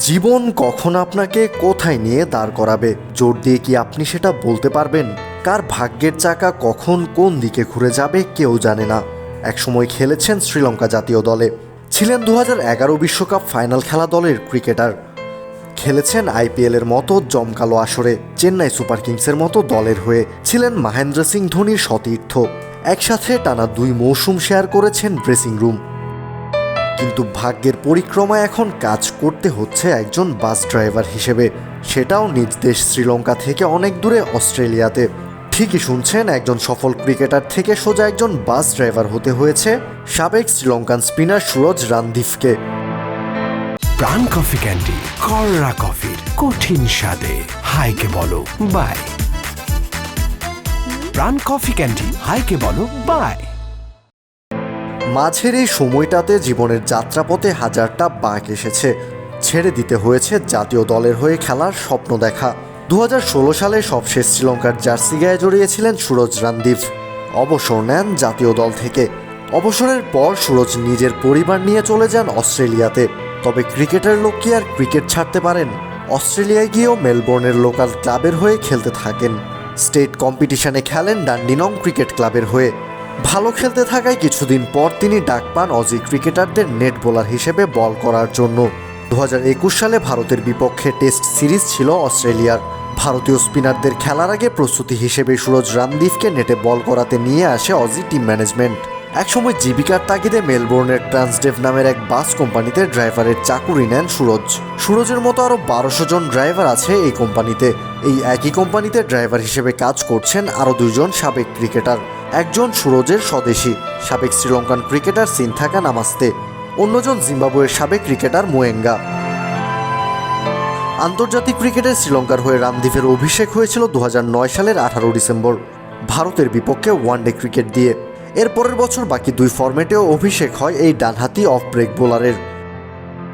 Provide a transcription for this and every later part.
জীবন কখন আপনাকে কোথায় নিয়ে দাঁড় করাবে? জোর দিয়ে কি আপনি সেটা বলতে পারবেন? কার ভাগ্যের চাকা কখন কোন দিকে ঘুরে যাবে কেউ জানে না। একসময় খেলেছেন শ্রীলঙ্কা জাতীয় দলে। ছিলেন দু এগারো বিশ্বকাপ ফাইনাল খেলা দলের ক্রিকেটার। খেলেছেন আইপিএলের মতো জমকালো আসরে, চেন্নাই সুপার কিংসের মতো দলের হয়ে। ছিলেন মহেন্দ্র সিং ধোনির সতীর্থ। একসাথে টানা দুই মৌসুম শেয়ার করেছেন ড্রেসিং রুম। কিন্তু ভাগ্যের পরিক্রমা এখন কাজ করতে হচ্ছে একজন বাস ড্রাইভার হিসেবে। সেটাও নিজ দেশ শ্রীলঙ্কা থেকে অনেক দূরে অস্ট্রেলিয়াতে। ঠিকই শুনছেন, একজন সফল ক্রিকেটার থেকে সোজা একজন বাস ড্রাইভার হতে হয়েছে, সাবেক শ্রীলঙ্কান স্পিনার সুরজ রানদিফকে প্রাণ কফি ক্যান্ডি কররা কফির কঠিন স্বাদে। হাইকে বলো, বাই। প্রাণ কফি ক্যান্ডি, হাইকে বলো, বাই। মাঝের এই সময়টাতে জীবনের যাত্রাপথে হাজারটা বাঁক এসেছে। ছেড়ে দিতে হয়েছে জাতীয় দলের হয়ে খেলার স্বপ্ন দেখা। দু হাজার ষোলো সালে সবশেষ শ্রীলঙ্কার জার্সি গায়ে জড়িয়েছিলেন সুরজ রানদীপ। অবসর নেন জাতীয় দল থেকে। অবসরের পর সুরজ নিজের পরিবার নিয়ে চলে যান অস্ট্রেলিয়াতে। তবে ক্রিকেটের লোক কি আর ক্রিকেট ছাড়তে পারেন। অস্ট্রেলিয়ায় গিয়েও মেলবোর্নের লোকাল ক্লাবের হয়ে খেলতে থাকেন। স্টেট কম্পিটিশনে খেলেন ডান্ডিনং ক্রিকেট ক্লাবের হয়ে। ভালো খেলতে থাকায় কিছুদিন পর তিনি ডাক পান অজি ক্রিকেটারদের নেট বোলার হিসেবে বল করার জন্য। দু হাজার একুশ সালে ভারতের বিপক্ষে টেস্ট সিরিজ ছিল অস্ট্রেলিয়ার। ভারতীয় স্পিনারদের খেলার আগে প্রস্তুতি হিসেবে সুরজ রামদীপকে নেটে বল করাতে নিয়ে আসে অজি টিম ম্যানেজমেন্ট। একসময় জীবিকার তাগিদে মেলবোর্নের ট্রান্সডেভ নামের এক বাস কোম্পানিতে ড্রাইভারের চাকুরি নেন সুরজ। সুরজের মতো আরও বারোশো জন ড্রাইভার আছে এই কোম্পানিতে। এই একই কোম্পানিতে ড্রাইভার হিসেবে কাজ করছেন আরও দুজন সাবেক ক্রিকেটার। একজন সুরজের স্বদেশী। সাবেক শ্রীলঙ্কান ক্রিকেটার সিনথাকা নামাস্তে, অন্যজন জিম্বাবুয়ের সাবেক ক্রিকেটার মোয়েঙ্গা। আন্তর্জাতিক ক্রিকেটে শ্রীলঙ্কার হয়ে রামদীপের অভিষেক হয়েছিল দু হাজার নয় সালের আঠারো ডিসেম্বর। ভারতের বিপক্ষে ওয়ানডে ক্রিকেট দিয়ে। এর পরের বছর বাকি দুই ফরম্যাটেও অভিষেক হয় এই ডানহাতি অফ ব্রেক বোলারের।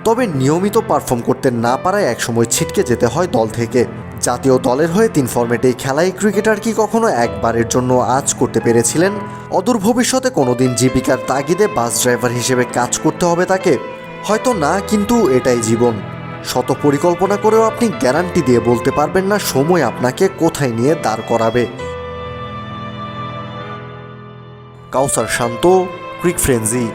তবে নিয়মিত পারফর্ম করতে না পারায় একসময় ছিটকে যেতে হয় দল থেকে। জাতীয় দলের হয়ে তিন ফরম্যাটেই খেলায় ক্রিকেটার কি কখনো একবারের জন্য আজ করতে পেরেছিলেন? অদূর ভবিষ্যতে কোনোদিন জীবিকার তাগিদে বাস ড্রাইভার হিসেবে কাজ করতে হবে তাকে? হয়তো না, কিন্তু এটাই জীবন। শত পরিকল্পনা করেও আপনি গ্যারান্টি দিয়ে বলতে পারবেন না, সময় আপনাকে কোথায় নিয়ে দাঁড় করাবে। কাউসার শান্ত, ক্রিক ফ্রেন্জি